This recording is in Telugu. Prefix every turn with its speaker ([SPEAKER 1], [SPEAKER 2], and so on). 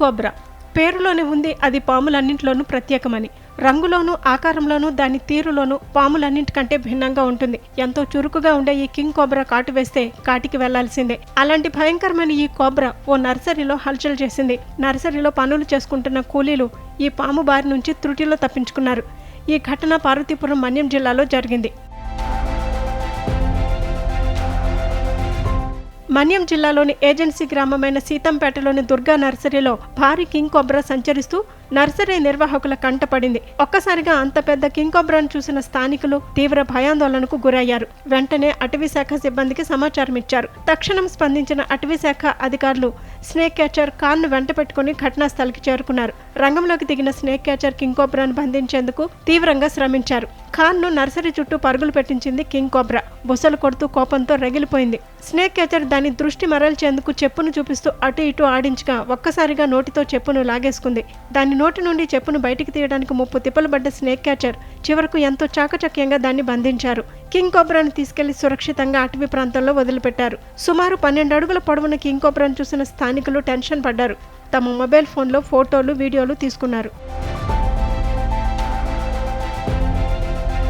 [SPEAKER 1] కోబ్రా. పేరులోనే ఉంది అది పాములన్నింటిలోనూ ప్రత్యేకమని. రంగులోనూ ఆకారంలోనూ దాని తీరులోనూ పాములన్నింటికంటే భిన్నంగా ఉంటుంది. ఎంతో చురుకుగా ఉండే ఈ కింగ్ కోబ్రా కాటు వేస్తే కాటికి వెళ్ళాల్సిందే. అలాంటి భయంకరమైన ఈ కోబ్రా ఓ నర్సరీలో హల్చల్ చేసింది. నర్సరీలో పనులు చేసుకుంటున్న కూలీలు ఈ పాము బారి నుంచి త్రుటిలో తప్పించుకున్నారు. ఈ ఘటన పార్వతీపురం మన్యం జిల్లాలో జరిగింది. మన్యం జిల్లాలోని ఏజెన్సీ గ్రామమైన సీతంపేటలోని దుర్గా నర్సరీలో భారీ కింగ్ కోబ్రా సంచరిస్తూ నర్సరీ నిర్వాహకుల కంటపడింది ఒక్కసారిగా అంత పెద్ద కింగ్ కోబ్రాను చూసిన స్థానికులు తీవ్ర భయాందోళనకు గురయ్యారు. వెంటనే అటవీ శాఖ సిబ్బందికి సమాచారం ఇచ్చారు తక్షణం స్పందించిన అటవీ శాఖ అధికారులు స్నేక్ క్యాచర్ కార్ను వెంట పెట్టుకుని ఘటనా స్థలికి చేరుకున్నారు. రంగంలోకి దిగిన స్నేక్ క్యాచర్ కింగ్ కోబ్రాను బంధించేందుకు తీవ్రంగా శ్రమించారు. ఖాన్ను నర్సరీ చుట్టూ పరుగులు పెట్టించింది కింగ్ కోబ్రా. బుసలు కొడుతూ కోపంతో రగిలిపోయింది. స్నేక్ క్యాచర్ దాని దృష్టి మరల్చేందుకు చెప్పును చూపిస్తూ అటు ఇటు ఆడించగా ఒక్కసారిగా నోటితో చెప్పును లాగేసుకుంది. దాని నోటి నుండి చెప్పును బయటికి తీయడానికి ముప్పు తిప్పలు పడ్డ స్నేక్ క్యాచర్ చివరకు ఎంతో చాకచక్యంగా దాన్ని బంధించారు. కింగ్ కోబ్రాను తీసుకెళ్ళి సురక్షితంగా అటవీ ప్రాంతంలో వదిలిపెట్టారు. సుమారు పన్నెండు అడుగుల పొడవున కింగ్ కోబ్రాను చూసిన స్థానికులు టెన్షన్ పడ్డారు. తమ మొబైల్ ఫోన్లో ఫోటోలు వీడియోలు తీసుకున్నారు.